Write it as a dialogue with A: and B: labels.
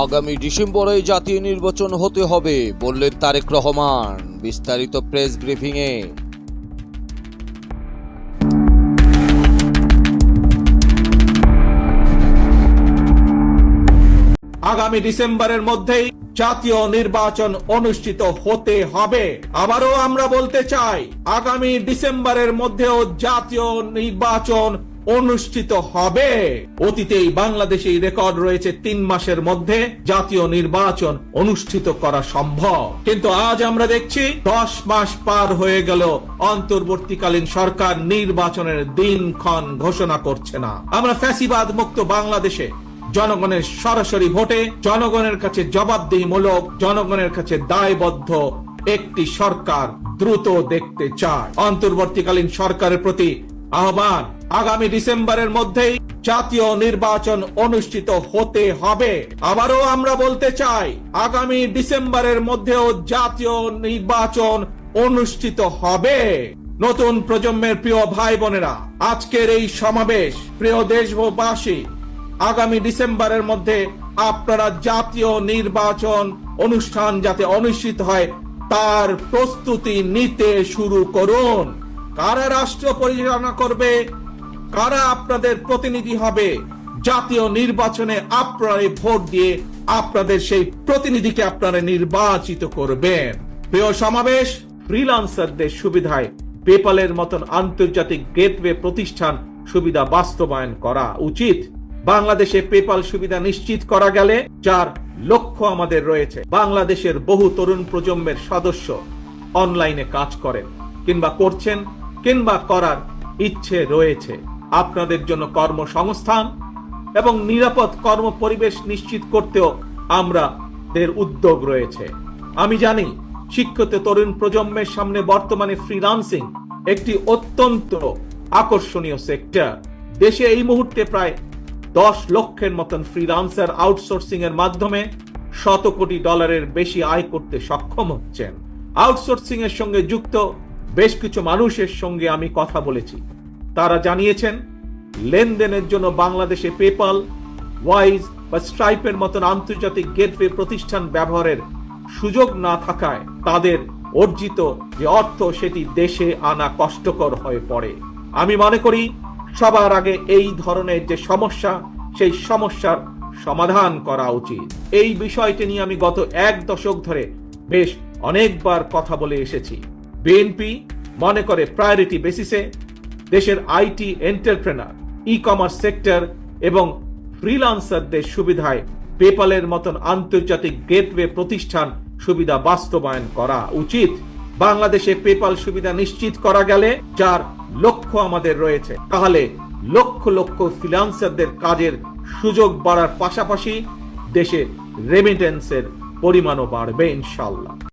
A: আগামী ডিসেম্বরে জাতীয় নির্বাচন হতে হবে, বললেন তারেক রহমান বিস্তারিত প্রেস ব্রিফিংয়ে।
B: আগামী ডিসেম্বরের মধ্যেই জাতীয় নির্বাচন অনুষ্ঠিত হতে হবে। আবারও আমরা বলতে চাই, আগামী ডিসেম্বরের মধ্যেও জাতীয় নির্বাচন অনুষ্ঠিত হবে। অতীতেই বাংলাদেশে রেকর্ড রয়েছে তিন মাসের মধ্যে জাতীয় নির্বাচন অনুষ্ঠিত করা সম্ভব। কিন্তু আজ আমরা দেখছি, দশ মাস পার হয়ে গেল, অন্তর্বর্তীকালীন সরকার নির্বাচনের দিনক্ষণ ঘোষণা করছে না। আমরা ফ্যাসিবাদ মুক্ত বাংলাদেশে জনগণের সরাসরি ভোটে জনগণের কাছে জবাবদিহিমূলক, জনগণের কাছে দায়বদ্ধ একটি সরকার দ্রুত দেখতে চায়। অন্তর্বর্তীকালীন সরকারের প্রতি আহ্বান আগামী ডিসেম্বরের মধ্যেই জাতীয় নির্বাচন অনুষ্ঠিত হতে হবে। আবারও আমরা বলতে চাই, আগামী ডিসেম্বরের মধ্যেও জাতীয় নির্বাচন অনুষ্ঠিত হবে। নতুন প্রজন্মের প্রিয় ভাই বোনেরা, আজকের এই সমাবেশ, প্রিয় দেশবাসী আগামী ডিসেম্বরের মধ্যে আপনারা জাতীয় নির্বাচন অনুষ্ঠান যাতে অনুষ্ঠিত হয়, তার প্রস্তুতি নিতে শুরু করুন। কারা রাষ্ট্র পরিচালনা করবে? কারা আপনাদের প্রতিনিধি হবে? জাতীয় নির্বাচনে আপনারা ভোট দিয়ে আপনাদের সেই প্রতিনিধিকে আপনারা নির্বাচিত করবেন। প্রিয় সমাবেশ, ফ্রিলান্সারদের সুবিধায় পেপালের মতন আন্তর্জাতিক গেটওয়ে প্রতিষ্ঠান সুবিধা বাস্তবায়ন করা উচিত। বাংলাদেশে পেপাল সুবিধা নিশ্চিত করা গেলে যার লক্ষ্য আমাদের রয়েছে, বাংলাদেশের বহু তরুণ প্রজন্মের সদস্য অনলাইনে কাজ করেন কিংবা করছেন কিংবা করার ইচ্ছে রয়েছে। আপনাদের জন্য কর্মসংস্থান এবং নিরাপদ কর্ম পরিবেশ নিশ্চিত করতেও আমরা দের উদ্যোগ রয়েছে। আমি জানি, শিক্ষিত তরুণ প্রজন্মের সামনে বর্তমানে ফ্রিলান্সিং একটি অত্যন্ত আকর্ষণীয় সেক্টর দেশে এই মুহূর্তে প্রায় দশ লক্ষের মতন ফ্রিলান্সার আউটসোর্সিং এর মাধ্যমে শত কোটি ডলারের বেশি আয় করতে সক্ষম হচ্ছেন। আউটসোর্সিং এর সঙ্গে যুক্ত বেশ কিছু মানুষের সঙ্গে আমি কথা বলেছি। তারা জানিয়েছেন, লেনদেনের জন্য বাংলাদেশে পেপাল ওয়াইজ বা স্ট্রাইপের মতন আন্তর্জাতিক গেটওয়ে প্রতিষ্ঠান ব্যবহারের সুযোগ না থাকায় তাদের অর্জিত যে অর্থ সেটি দেশে আনা কষ্টকর হয়ে পড়ে। আমি মনে করি সবার আগে এই ধরনের যে সমস্যা, সেই সমস্যার সমাধান করা উচিত। এই বিষয়টি নিয়ে আমি গত এক দশক ধরে বেশ অনেকবার কথা বলে এসেছি। বিএনপি মনে করে প্রায়োরিটি বেসিসে দেশের IT entrepreneur e commerce sector এবং ফ্রিলান্সারদের সুবিধায় পেপালের মতন আন্তর্জাতিক গেটওয়ে প্রতিষ্ঠান সুবিধা বাস্তবায়ন করা উচিত। বাংলাদেশে পেপাল সুবিধা নিশ্চিত করা গেলে যার লক্ষ্য আমাদের রয়েছে, তাহলে লক্ষ লক্ষ ফ্রিলান্সারদের কাজের সুযোগ বাড়ার পাশাপাশি দেশে রেমিটেন্সের পরিমাণও বাড়বে ইনশাল্লাহ